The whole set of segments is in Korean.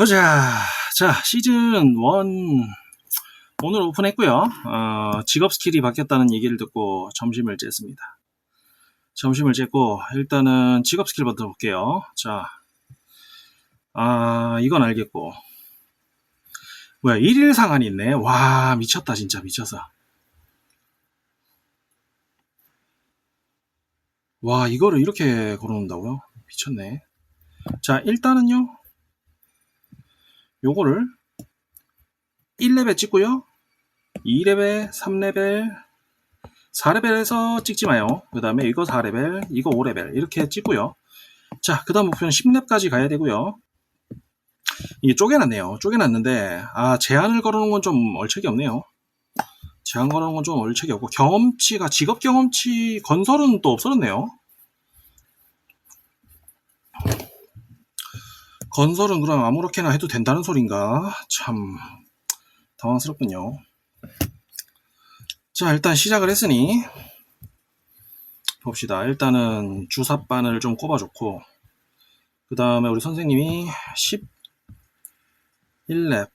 보자. 자, 시즌 1 오늘 오픈했고요. 어, 직업 스킬이 바뀌었다는 얘기를 듣고 점심을 쬐습니다. 점심을 쬐고 일단은 직업 스킬부터 볼게요. 자, 아 이건 알겠고 뭐야 1일 상한이 있네. 와 미쳤다 진짜 미쳤어. 와 이거를 이렇게 걸어놓는다고요? 미쳤네. 자 일단은요 요거를 1레벨 찍고요. 2레벨, 3레벨, 4레벨에서 찍지 마요. 그 다음에 이거 4레벨, 이거 5레벨 이렇게 찍고요. 자, 그 다음 목표는 10렙까지 가야 되고요. 이게 쪼개놨네요. 쪼개놨는데 아 제한을 걸어놓은 건 좀 얼척이 없네요. 제한 걸어놓은 건 좀 얼척이 없고 경험치가 직업 경험치 건설은 또 없어졌네요. 건설은 그럼 아무렇게나 해도 된다는 소린가? 참 당황스럽군요. 자, 일단 시작을 했으니 봅시다. 일단은 주사바늘 좀 꼽아줬고 그 다음에 우리 선생님이 11렙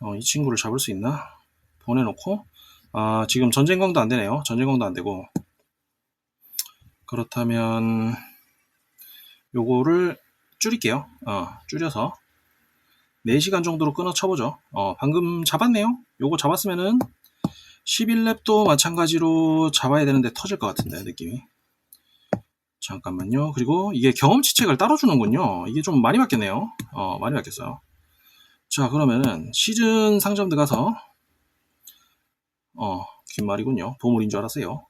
어, 이 친구를 잡을 수 있나? 보내놓고 아, 지금 전쟁광도 안 되네요. 전쟁광도 안 되고 그렇다면 요거를 줄일게요. 어, 줄여서 4시간 정도로 끊어 쳐보죠. 어, 방금 잡았네요. 요거 잡았으면은 11렙도 마찬가지로 잡아야 되는데 터질 것 같은데 느낌이. 잠깐만요. 그리고 이게 경험치 책을 따로 주는군요. 이게 좀 많이 바뀌었네요. 어, 많이 바뀌었어요. 자, 그러면은 시즌 상점 들어가서 어, 긴 말이군요. 보물인 줄 알았어요.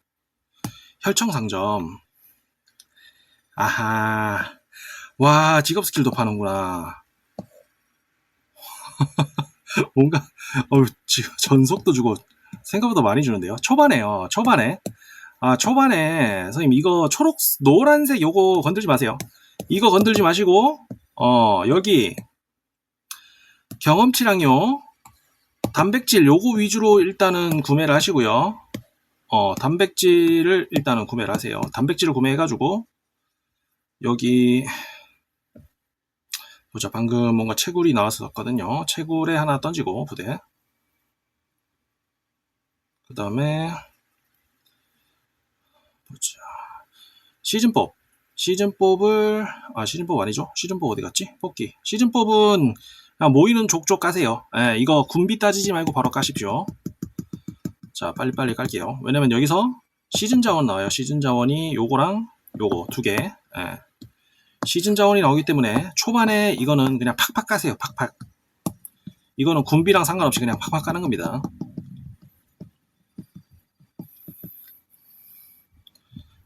혈청 상점. 아하. 와, 직업 스킬도 파는구나. 뭔가, 어 전속도 주고, 생각보다 많이 주는데요. 초반에요. 초반에. 아, 초반에, 선생님, 이거 초록, 노란색 요거 건들지 마세요. 이거 건들지 마시고, 어, 여기, 경험치랑요, 단백질 요거 위주로 일단은 구매를 하시고요. 어, 단백질을 일단은 구매를 하세요. 단백질을 구매해가지고, 여기, 보자. 방금 뭔가 채굴이 나왔었거든요. 채굴에 하나 던지고, 부대. 그 다음에, 보자. 시즌법. 시즌법을, 아, 시즌법 아니죠? 시즌법 어디 갔지? 뽑기. 시즌법은 모이는 족족 까세요. 예, 이거 군비 따지지 말고 바로 까십시오. 자, 빨리빨리 깔게요. 왜냐면 여기서 시즌 자원 나와요. 시즌 자원이 요거랑 요거 두 개. 예. 시즌 자원이 나오기 때문에 초반에 이거는 그냥 팍팍 까세요. 팍팍. 이거는 군비랑 상관없이 그냥 팍팍 까는 겁니다.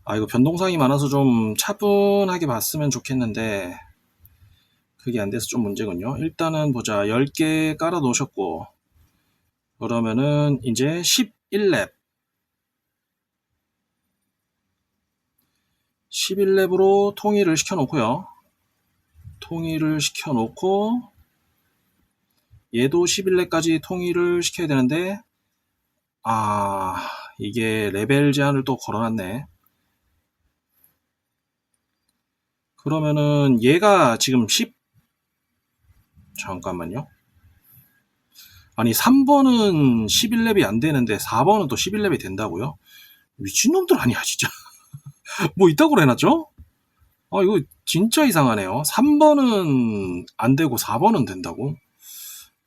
아 이거 변동사항이 많아서 좀 차분하게 봤으면 좋겠는데 그게 안 돼서 좀 문제군요. 일단은 보자. 10개 깔아 놓으셨고 그러면은 이제 11렙 11렙으로 통일을 시켜놓고요. 통일을 시켜놓고 얘도 11렙까지 통일을 시켜야 되는데 아 이게 레벨 제한을 또 걸어놨네. 그러면은 얘가 지금 10 잠깐만요. 아니 3번은 11렙이 안 되는데 4번은 또 11렙이 된다고요? 미친놈들 아니야 진짜. 뭐 이따구로 해놨죠? 아, 이거 진짜 이상하네요. 3번은 안 되고 4번은 된다고?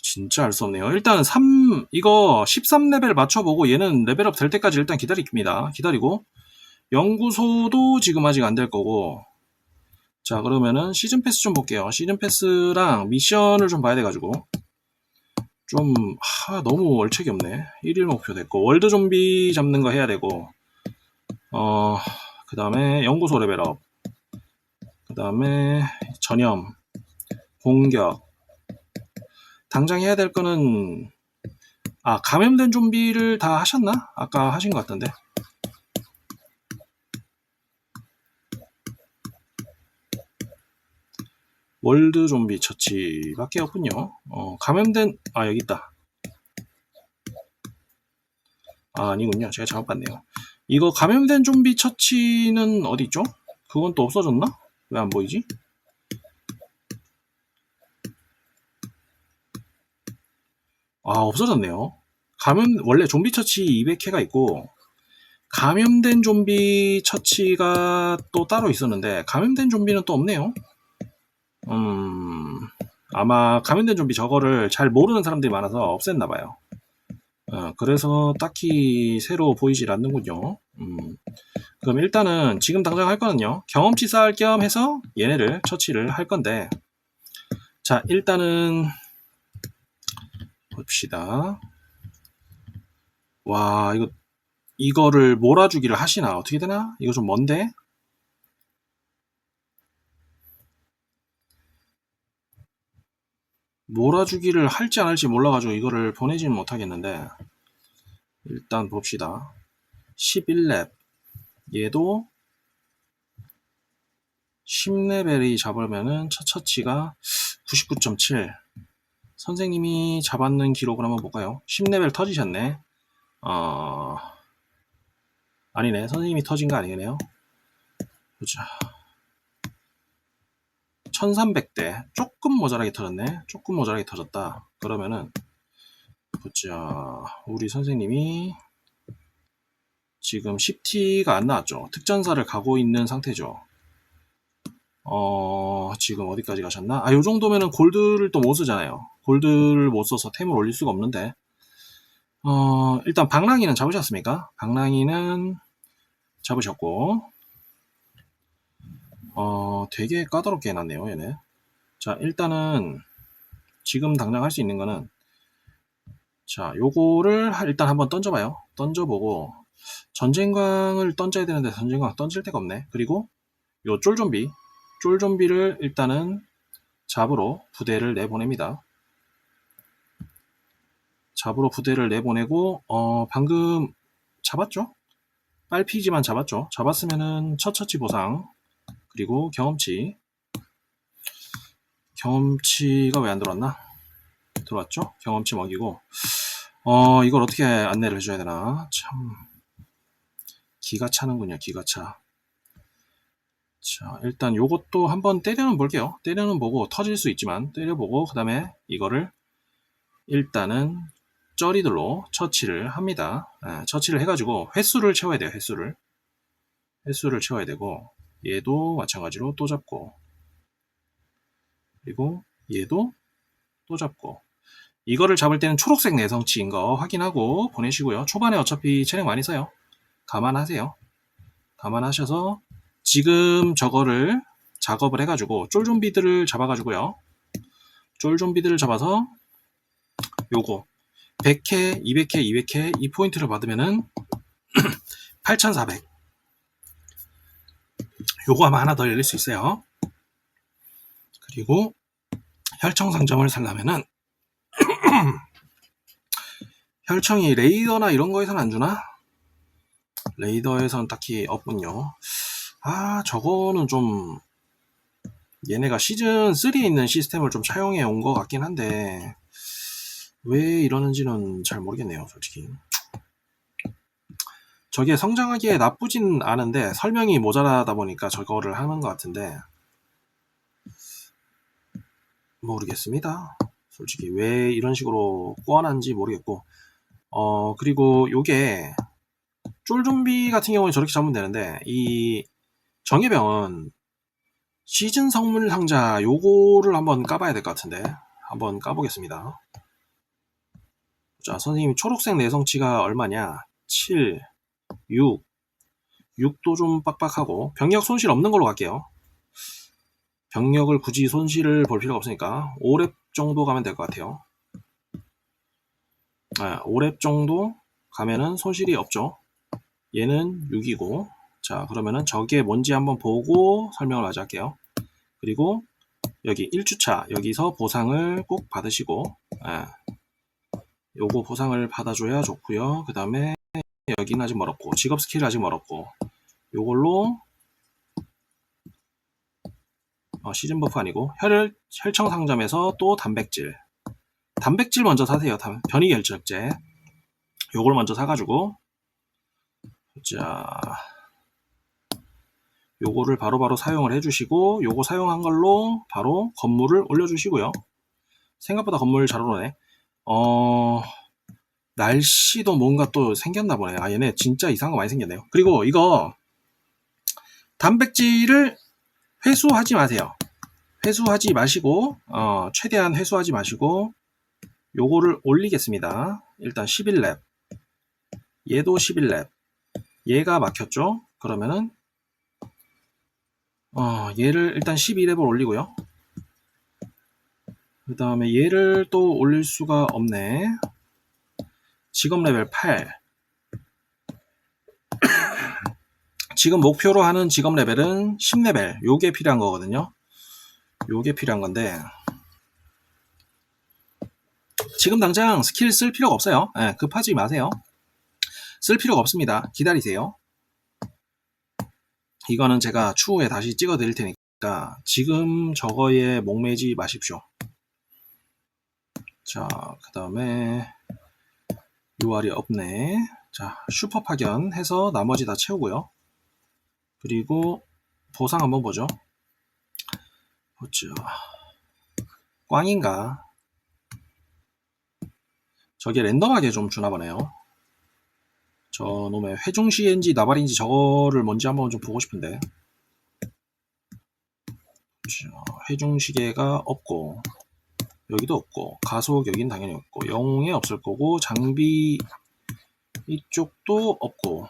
진짜 알 수 없네요. 일단 3, 이거 13레벨 맞춰보고 얘는 레벨업 될 때까지 일단 기다립니다. 기다리고. 연구소도 지금 아직 안 될 거고. 자, 그러면은 시즌 패스 좀 볼게요. 시즌 패스랑 미션을 좀 봐야 돼가지고. 좀, 하, 너무 얼척이 없네. 1일 목표 됐고. 월드 좀비 잡는 거 해야 되고. 어, 그 다음에 연구소 레벨업. 그 다음에 전염 공격. 당장 해야 될 거는 아 감염된 좀비를 다 하셨나? 아까 하신 것 같던데. 월드 좀비 처치밖에 없군요. 어, 감염된 아 여기 있다. 아 아니군요. 제가 잘못 봤네요 이거 감염된 좀비 처치는 어디 있죠? 그건 또 없어졌나? 왜 안 보이지? 아 없어졌네요. 감염 원래 좀비 처치 200회가 있고 감염된 좀비 처치가 또 따로 있었는데 감염된 좀비는 또 없네요. 음 아마 감염된 좀비 저거를 잘 모르는 사람들이 많아서 없앴나 봐요. 어, 그래서 딱히 새로 보이질 않는군요. 음, 그럼 일단은 지금 당장 할 거는요. 경험치 쌓을 겸 해서 얘네를 처치를 할 건데, 자, 일단은 봅시다. 와, 이거, 이거를 몰아주기를 하시나? 어떻게 되나? 이거 좀 먼데? 몰아주기를 할지 안 할지 몰라가지고 이거를 보내지는 못하겠는데, 일단 봅시다. 11렙. 얘도 10레벨이 잡으면은 첫 처치가 99.7. 선생님이 잡았는 기록을 한번 볼까요? 10레벨 터지셨네. 어, 아니네. 선생님이 터진 거 아니네요. 보자. 1300대. 조금 모자라게 터졌네. 조금 모자라게 터졌다. 그러면은, 보자. 우리 선생님이 지금 10T가 안 나왔죠. 특전사를 가고 있는 상태죠. 어, 지금 어디까지 가셨나? 아, 요 정도면은 골드를 또 못 쓰잖아요. 골드를 못 써서 템을 올릴 수가 없는데. 어, 일단 방랑이는 잡으셨습니까? 방랑이는 잡으셨고. 어, 되게 까다롭게 해놨네요, 얘네. 자, 일단은 지금 당장 할 수 있는 거는 자, 요거를 하- 일단 한번 던져봐요. 던져보고 전쟁광을 던져야 되는데 전쟁광 던질 데가 없네. 그리고 요 쫄좀비, 쫄좀비를 일단은 잡으러 부대를 내보냅니다. 잡으러 부대를 내보내고 어, 방금 잡았죠? 빨피지만 잡았죠? 잡았으면은 첫처치 보상 그리고 경험치 경험치가 왜 안 들어왔나? 들어왔죠? 경험치 먹이고 어 이걸 어떻게 안내를 해줘야 되나? 참 기가 차는군요 기가 차. 자 일단 요것도 한번 때려는 볼게요. 때려는 보고 터질 수 있지만 때려보고 그 다음에 이거를 일단은 쩌리들로 처치를 합니다. 예, 처치를 해가지고 횟수를 채워야 돼요. 횟수를 횟수를 채워야 되고 얘도 마찬가지로 또 잡고 그리고 얘도 또 잡고 이거를 잡을 때는 초록색 내성치인 거 확인하고 보내시고요. 초반에 어차피 체력 많이 써요. 감안하세요. 감안하셔서 지금 저거를 작업을 해가지고 쫄좀비들을 잡아가지고요. 쫄좀비들을 잡아서 요거 100회, 200회, 200회 이 포인트를 받으면은 8,400 요거 아마 하나 더 열릴 수 있어요. 그리고 혈청 상점을 살려면은 혈청이 레이더나 이런 거에선 안 주나? 레이더에선 딱히 없군요. 아, 저거는 좀 얘네가 시즌 3에 있는 시스템을 좀 차용해 온 것 같긴 한데 왜 이러는지는 잘 모르겠네요, 솔직히. 저게 성장하기에 나쁘진 않은데 설명이 모자라다 보니까 저거를 하는 것 같은데 모르겠습니다. 솔직히 왜 이런 식으로 꾸안한지 모르겠고 어 그리고 요게 쫄좀비 같은 경우에 저렇게 잡으면 되는데 이 정예병은 시즌 성물 상자 요거를 한번 까봐야 될 것 같은데 한번 까보겠습니다. 자 선생님 초록색 내성치가 얼마냐 7 6 6도 좀 빡빡하고 병력 손실 없는 걸로 갈게요. 병력을 굳이 손실을 볼 필요가 없으니까 5렙 정도 가면 될 것 같아요. 아, 5렙 정도 가면은 손실이 없죠. 얘는 6이고 자 그러면은 저게 뭔지 한번 보고 설명을 마저 할게요. 그리고 여기 1주차 여기서 보상을 꼭 받으시고 아, 요거 보상을 받아줘야 좋고요. 그 다음에 여기는 아직 멀었고 직업 스킬 아직 멀었고 요걸로 어, 시즌 버프 아니고 혈, 혈청 상점에서 또 단백질. 단백질 먼저 사세요. 단- 변이 결정제. 요걸 먼저 사가지고 자 요거를 바로 바로 사용을 해주시고 요거 사용한 걸로 바로 건물을 올려주시고요. 생각보다 건물 잘 오르네. 어, 날씨도 뭔가 또 생겼나 보네요. 아, 얘네 진짜 이상한 거 많이 생겼네요. 그리고 이거 단백질을 회수하지 마세요. 회수하지 마시고, 어, 최대한 회수하지 마시고, 요거를 올리겠습니다. 일단 11렙. 얘도 11렙. 얘가 막혔죠? 그러면은, 어, 얘를 일단 12렙을 올리고요. 그 다음에 얘를 또 올릴 수가 없네. 직업 레벨 8. 지금 목표로 하는 직업 레벨은 10레벨. 요게 필요한 거거든요. 요게 필요한 건데, 지금 당장 스킬 쓸 필요가 없어요. 예, 급하지 마세요. 쓸 필요가 없습니다. 기다리세요. 이거는 제가 추후에 다시 찍어 드릴 테니까 지금 저거에 목매지 마십시오. 자, 그 다음에 UR이 없네. 자, 슈퍼 파견 해서 나머지 다 채우고요. 그리고 보상 한번 보죠. 보죠. 꽝인가? 저게 랜덤하게 좀 주나 보네요. 저 놈의 회중시인지 나발인지 저거를 뭔지 한번 좀 보고 싶은데. 자, 회중시계가 없고 여기도 없고 가속 여긴 당연히 없고 영웅에 없을 거고 장비 이쪽도 없고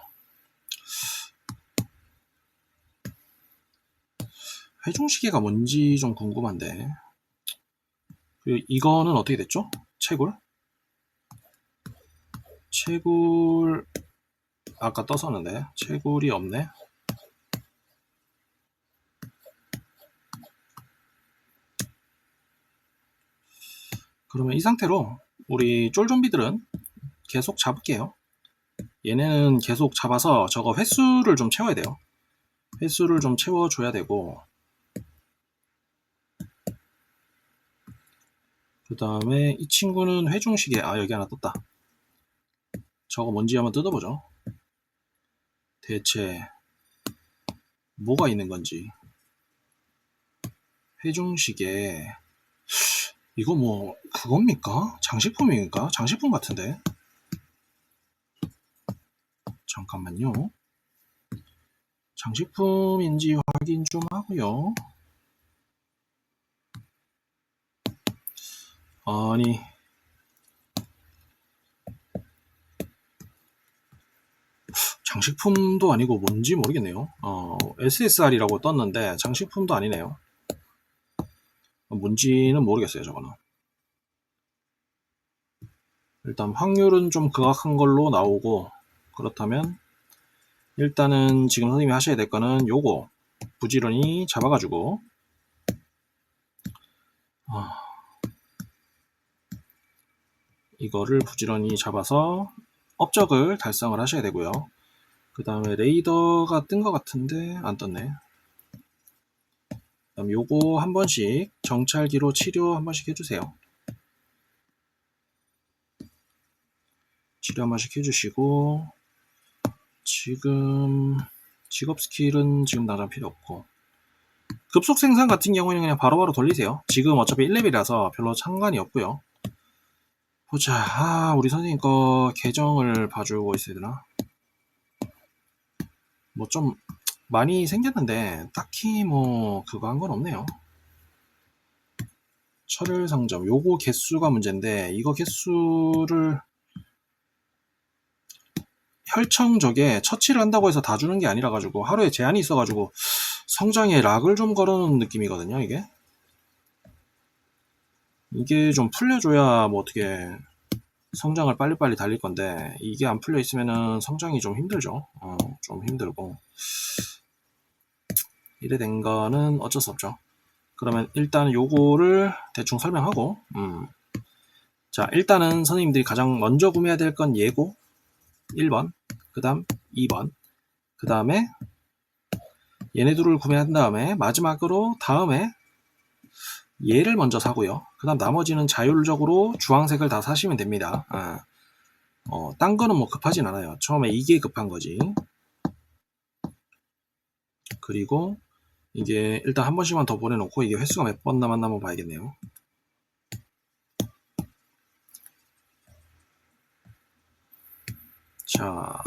회중시계가 뭔지 좀 궁금한데 이거는 어떻게 됐죠? 채굴? 채굴 아까 떴었는데 채굴이 없네 그러면 이 상태로 우리 쫄좀비들은 계속 잡을게요. 얘네는 계속 잡아서 저거 횟수를 좀 채워야 돼요. 횟수를 좀 채워줘야 되고. 그 다음에 이 친구는 회중시계 아 여기 하나 떴다. 저거 뭔지 한번 뜯어보죠. 대체 뭐가 있는 건지. 회중시계 이거 뭐 그겁니까? 장식품입니까? 장식품 같은데 잠깐만요 장식품인지 확인 좀 하고요 아니 장식품도 아니고 뭔지 모르겠네요. 어, SSR이라고 떴는데 장식품도 아니네요. 뭔지는 모르겠어요, 저거는. 일단 확률은 좀 극악한 걸로 나오고 그렇다면 일단은 지금 선생님이 하셔야 될 거는 요거 부지런히 잡아가지고 아, 이거를 부지런히 잡아서 업적을 달성을 하셔야 되고요. 그 다음에 레이더가 뜬 것 같은데 안 떴네. 그다음 요거 한 번씩 정찰기로 치료 한 번씩 해주세요. 치료 한 번씩 해주시고 지금 직업 스킬은 지금 나랑 필요 없고 급속 생산 같은 경우에는 그냥 바로바로 돌리세요. 지금 어차피 1레벨이라서 별로 상관이 없고요. 보자. 아, 우리 선생님 거 계정을 봐주고 있어야 되나? 뭐 좀 많이 생겼는데 딱히 뭐 그거 한 건 없네요. 철혈 상점 요거 개수가 문제인데 이거 개수를 혈청 저게 처치를 한다고 해서 다 주는 게 아니라 가지고 하루에 제한이 있어 가지고 성장에 락을 좀 걸어놓은 느낌이거든요 이게 이게 좀 풀려줘야 뭐 어떻게 성장을 빨리빨리 달릴 건데 이게 안 풀려 있으면은 성장이 좀 힘들죠. 어, 좀 힘들고 이래 된 거는 어쩔 수 없죠. 그러면 일단 요거를 대충 설명하고 음. 자 일단은 선생님들이 가장 먼저 구매해야 될 건 예고 1번 그 다음 2번 그 다음에 얘네 둘을 구매한 다음에 마지막으로 다음에 얘를 먼저 사고요. 그 다음 나머지는 자율적으로 주황색을 다 사시면 됩니다. 아. 어, 딴 거는 뭐 급하진 않아요. 처음에 이게 급한 거지. 그리고 이게 일단 한 번씩만 더 보내놓고 이게 횟수가 몇 번 남았나 한번 봐야겠네요. 자,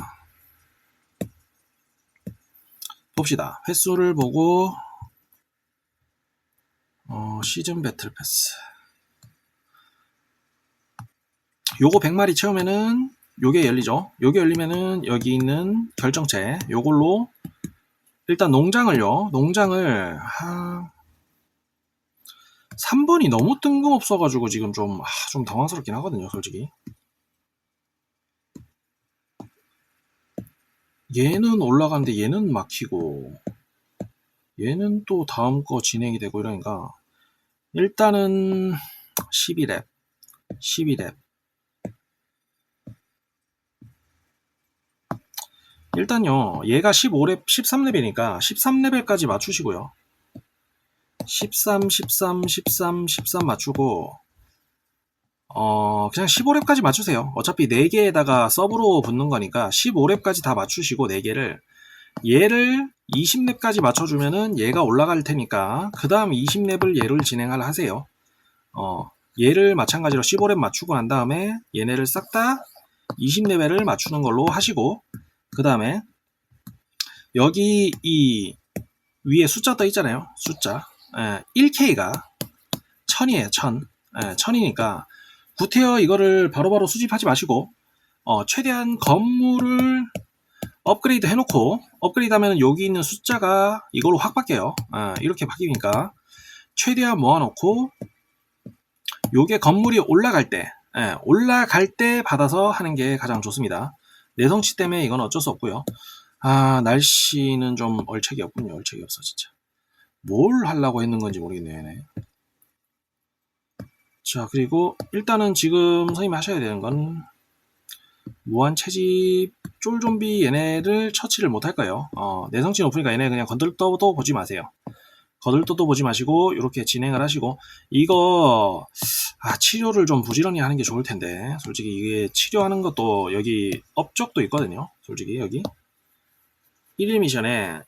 봅시다. 횟수를 보고 어, 시즌 배틀 패스. 요거 100마리 채우면은, 요게 열리죠. 요게 열리면은, 여기 있는 결정체, 요걸로, 일단 농장을요, 농장을, 하, 3번이 너무 뜬금없어가지고 지금 좀, 아, 좀 당황스럽긴 하거든요, 솔직히. 얘는 올라가는데 얘는 막히고, 얘는 또 다음 거 진행이 되고 이러니까, 일단은 12랩, 12랩. 일단요, 얘가 15랩, 13레벨이니까 13레벨까지 맞추시고요. 13, 13, 13, 13 맞추고, 어, 그냥 15랩까지 맞추세요. 어차피 4개에다가 서브로 붙는 거니까 15랩까지 다 맞추시고 4개를 얘를 20랩까지 맞춰주면은 얘가 올라갈 테니까 그 다음 20랩을 얘를 진행을 하세요. 어, 얘를 마찬가지로 15랩 맞추고 난 다음에 얘네를 싹 다 20레벨을 맞추는 걸로 하시고 그 다음에 여기 이 위에 숫자 떠 있잖아요. 숫자. 예, 1K가 1000이에요. 1000. 예, 1000이니까 구태여 이거를 바로 바로 수집하지 마시고 어, 최대한 건물을 업그레이드 해놓고 업그레이드 하면 여기 있는 숫자가 이걸로 확 바뀌어요. 아, 이렇게 바뀌니까 최대한 모아놓고 요게 건물이 올라갈 때 예, 올라갈 때 받아서 하는 게 가장 좋습니다. 내성치 때문에 이건 어쩔 수 없고요. 아 날씨는 좀 얼척이 없군요. 얼척이 없어 진짜. 뭘 하려고 했는 건지 모르겠네요. 얘네. 자, 그리고 일단은 지금 선생님이 하셔야 되는 건 무한 채집 쫄 좀비 얘네를 처치를 못할 거예요. 어, 내성치 높으니까 얘네 그냥 건들떠도 보지 마세요. 거들떠도 보지 마시고 이렇게 진행을 하시고 이거 아 치료를 좀 부지런히 하는 게 좋을 텐데 솔직히 이게 치료하는 것도 여기 업적도 있거든요. 솔직히 여기 1일 미션에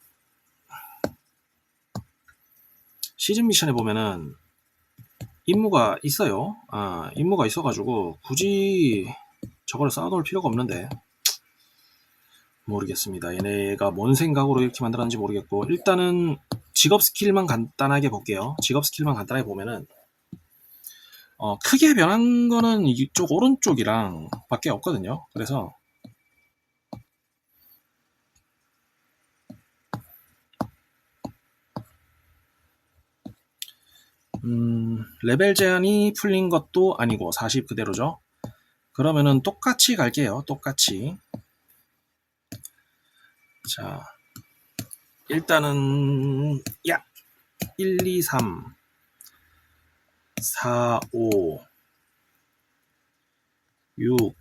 시즌 미션에 보면은 임무가 있어요. 아, 임무가 있어가지고 굳이 저거를 쌓아놓을 필요가 없는데 모르겠습니다. 얘네가 뭔 생각으로 이렇게 만들었는지 모르겠고 일단은 직업 스킬만 간단하게 볼게요. 직업 스킬만 간단하게 보면은 어, 크게 변한 거는 이쪽 오른쪽이랑 밖에 없거든요. 그래서 음, 레벨 제한이 풀린 것도 아니고 40 그대로죠. 그러면은 똑같이 갈게요. 똑같이. 자, 일단은 야 1, 2, 3, 4, 5, 6,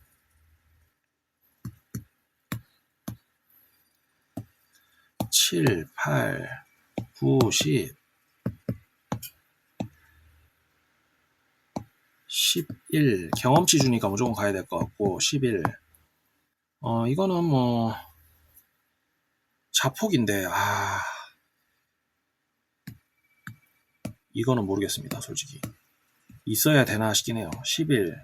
7, 8, 9, 10, 11 경험치 주니까 무조건 가야 될 것 같고 11 어 이거는 뭐 자폭인데 아. 이거는 모르겠습니다 솔직히. 있어야 되나 싶긴 해요. 11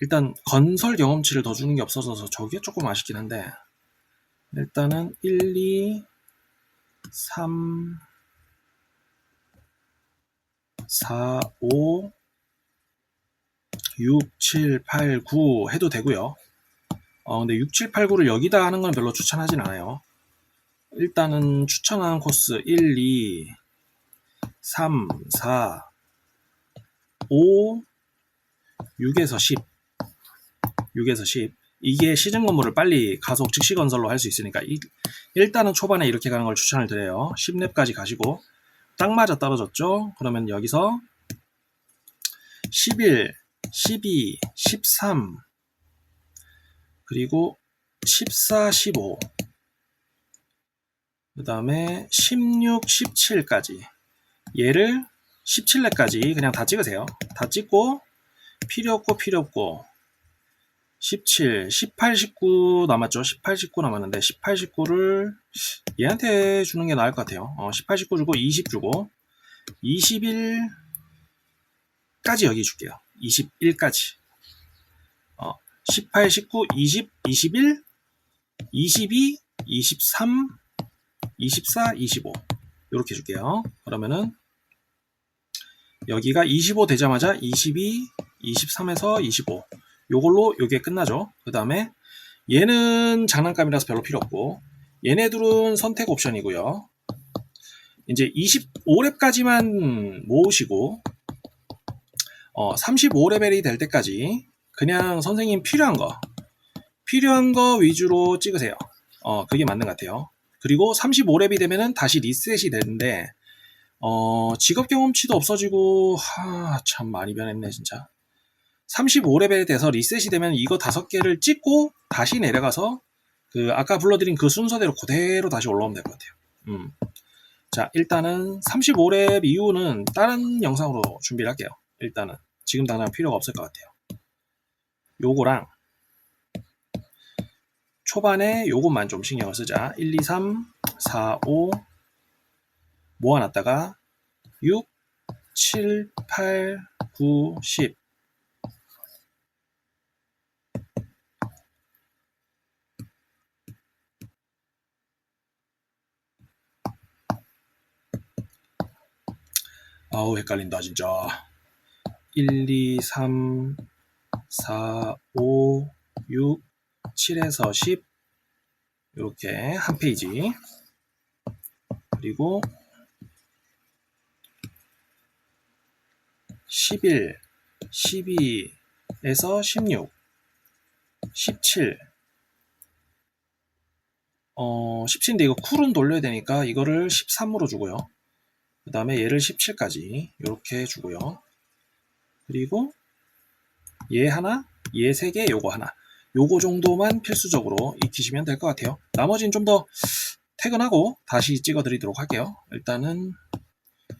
일단 건설 경험치를 더 주는 게 없어져서 저게 조금 아쉽긴 한데 일단은 1, 2, 3, 4, 5, 6, 7, 8, 9 해도 되고요. 어, 근데 6, 7, 8, 9를 여기다 하는 건 별로 추천하진 않아요. 일단은 추천하는 코스 1, 2, 3, 4, 5, 6에서 10 6에서 10 이게 시즌 건물을 빨리 가속 즉시 건설로 할 수 있으니까 이, 일단은 초반에 이렇게 가는 걸 추천을 드려요. 10렙까지 가시고 딱 맞아 떨어졌죠? 그러면 여기서 11 12 13 그리고 14 15 그 다음에 16 17까지. 얘를 17렙까지 그냥 다 찍으세요. 다 찍고 필요 없고 필요 없고 17, 18, 19 남았죠. 18, 19 남았는데 18, 19를 얘한테 주는 게 나을 것 같아요. 어, 18, 19 주고 20 주고 21까지 여기 줄게요. 21까지. 어, 18, 19, 20, 21, 22, 23, 24, 25 이렇게 줄게요. 그러면은 여기가 25 되자마자 22, 23에서 25 요걸로 요게 끝나죠. 그 다음에 얘는 장난감이라서 별로 필요 없고 얘네들은 선택 옵션이고요. 이제 25렙까지만 모으시고 어, 35레벨이 될 때까지 그냥 선생님 필요한 거 필요한 거 위주로 찍으세요. 어, 그게 맞는 것 같아요. 그리고 35렙이 되면은 다시 리셋이 되는데 어, 직업 경험치도 없어지고 하, 참 많이 변했네 진짜. 35레벨이 돼서 리셋이 되면 이거 다섯 개를 찍고 다시 내려가서 그 아까 불러드린 그 순서대로 그대로 다시 올라오면 될 것 같아요. 음. 자, 일단은 35렙 이후는 다른 영상으로 준비를 할게요. 일단은 지금 당장 필요가 없을 것 같아요. 요거랑 초반에 요것만 좀 신경을 쓰자. 1, 2, 3, 4, 5 모아놨다가 6, 7, 8, 9, 10 아우 헷갈린다 진짜. 1, 2, 3, 4, 5, 6, 7에서 10 이렇게 한 페이지. 그리고 11, 12에서 16, 17 어, 17인데 이거 쿨은 돌려야 되니까 이거를 13으로 주고요. 그 다음에 얘를 17까지 이렇게 주고요. 그리고 얘 하나, 얘 세 개, 요거 하나. 요거 정도만 필수적으로 익히시면 될 것 같아요. 나머지는 좀 더 퇴근하고 다시 찍어 드리도록 할게요. 일단은